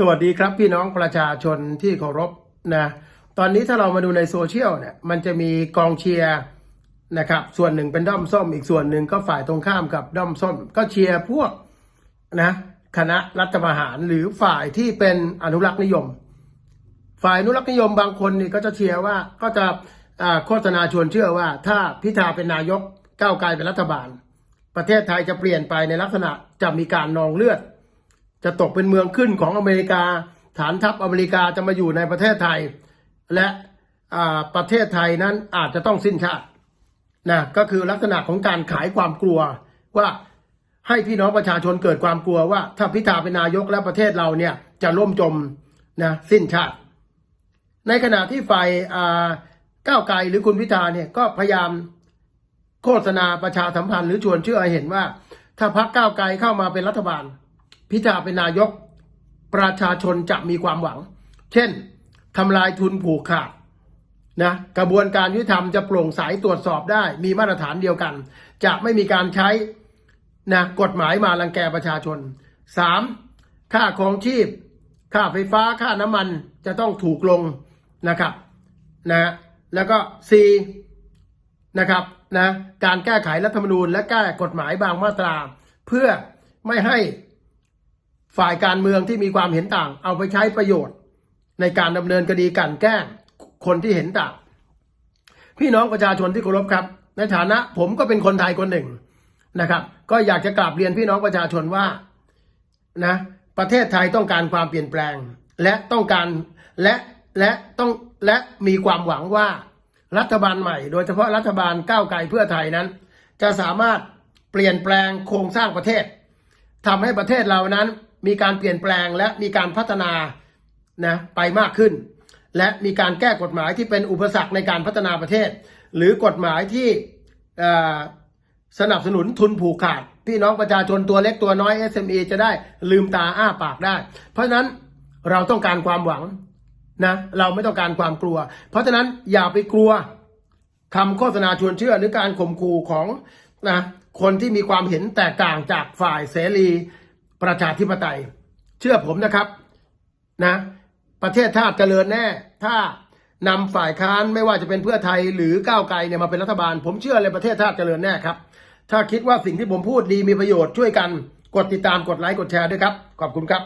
สวัสดีครับพี่น้องประชาชนที่เคารพนะตอนนี้ถ้าเรามาดูในโซเชียลเนี่ยมันจะมีกองเชียร์นะครับส่วนหนึ่งเป็นด้อมส้มอีกส่วนหนึ่งก็ฝ่ายตรงข้ามกับด้อมส้ม ก็เชียร์พวกนะคณะรัฐประหารหรือฝ่ายที่เป็นอนุรักษ์นิยม ฝ่ายอนุรักษ์นิยมบางคนนี่ก็จะเชียร์ว่าก็จะโฆษณาชวนเชื่อว่า ถ้าพิธาเป็นนายกก้าวไกลเป็นรัฐบาล ประเทศไทยจะเปลี่ยนไปในลักษณะจะมีการนองเลือด จะตกเป็นเมืองขึ้นของอเมริกา ฐานทัพอเมริกาจะมาอยู่ในประเทศไทย และประเทศไทยนั้นอาจจะต้องสิ้นชาตินะก็คือลักษณะของการขายความกลัวว่าให้พี่น้องประชาชนเกิดความกลัวว่า ถ้าพิธาเป็นนายกและประเทศเราเนี่ยจะล่มจมนะสิ้นชาติ ในขณะที่ฝ่ายก้าวไกลหรือคุณพิธาเนี่ยก็พยายามโฆษณาประชาสัมพันธ์หรือชวนเชื่อเห็นว่า ถ้าพรรคก้าวไกลเข้ามาเป็นรัฐบาล พิธาเป็นนายก ประชาชนจะมีความหวัง เช่นทำลายทุนผูกขาดนะกระบวนการยุติธรรมจะโปร่งใสตรวจสอบได้ มีมาตรฐานเดียวกัน จะไม่มีการใช้นะกฎหมายมารังแกประชาชนสามค่าครองชีพ ค่าไฟฟ้าค่าน้ำมันจะต้องถูกลงนะครับนะแล้วก็สี่นะครับนะการแก้ไขรัฐธรรมนูญและแก้กฎหมายบางมาตรา เพื่อไม่ให้ ฝ่ายการเมืองที่มีความเห็นต่าง เอาไปใช้ประโยชน์ ในการดำเนินคดีกลันแกล้งคนที่เห็นต่าง พี่น้องประชาชนที่เคารพครับ ในฐานะผมก็เป็นคนไทยคนหนึ่งนะครับ ก็อยากจะกราบเรียนพี่น้องประชาชนว่านะประเทศไทยต้องการความเปลี่ยนแปลง และต้องการและและต้องและมีความหวังว่ารัฐบาลใหม่ โดยเฉพาะรัฐบาลก้าวไกลเพื่อไทยนั้น จะสามารถเปลี่ยนแปลงโครงสร้างประเทศทำให้ประเทศเรานั้น มีการเปลี่ยนแปลงและมีการพัฒนานะไปมากขึ้น และมีการแก้กฎหมายที่เป็นอุปสรรคในการพัฒนาประเทศ หรือกฎหมายที่สนับสนุนทุนผูกขาด พี่น้องประชาชนตัวเล็กตัวน้อย SME จะได้ลืมตาอ้าปากได้ เพราะฉะนั้นเราต้องการความหวังนะเราไม่ต้องการความกลัว เพราะฉะนั้นอย่าไปกลัวคำโฆษณาชวนเชื่อหรือการข่มขู่ของนะคนที่มีความเห็นแตกต่างจากฝ่ายเสรี ประชาธิปไตย เชื่อผมนะครับนะ ประเทศชาติเจริญแน่ ถ้านำฝ่ายค้านไม่ว่าจะเป็นเพื่อไทยหรือก้าวไกลเนี่ยมาเป็นรัฐบาล ผมเชื่อเลยประเทศชาติเจริญแน่ครับ ถ้าคิดว่าสิ่งที่ผมพูดดีมีประโยชน์ช่วยกัน กดติดตามกดไลค์กดแชร์ด้วยครับ ขอบคุณครับ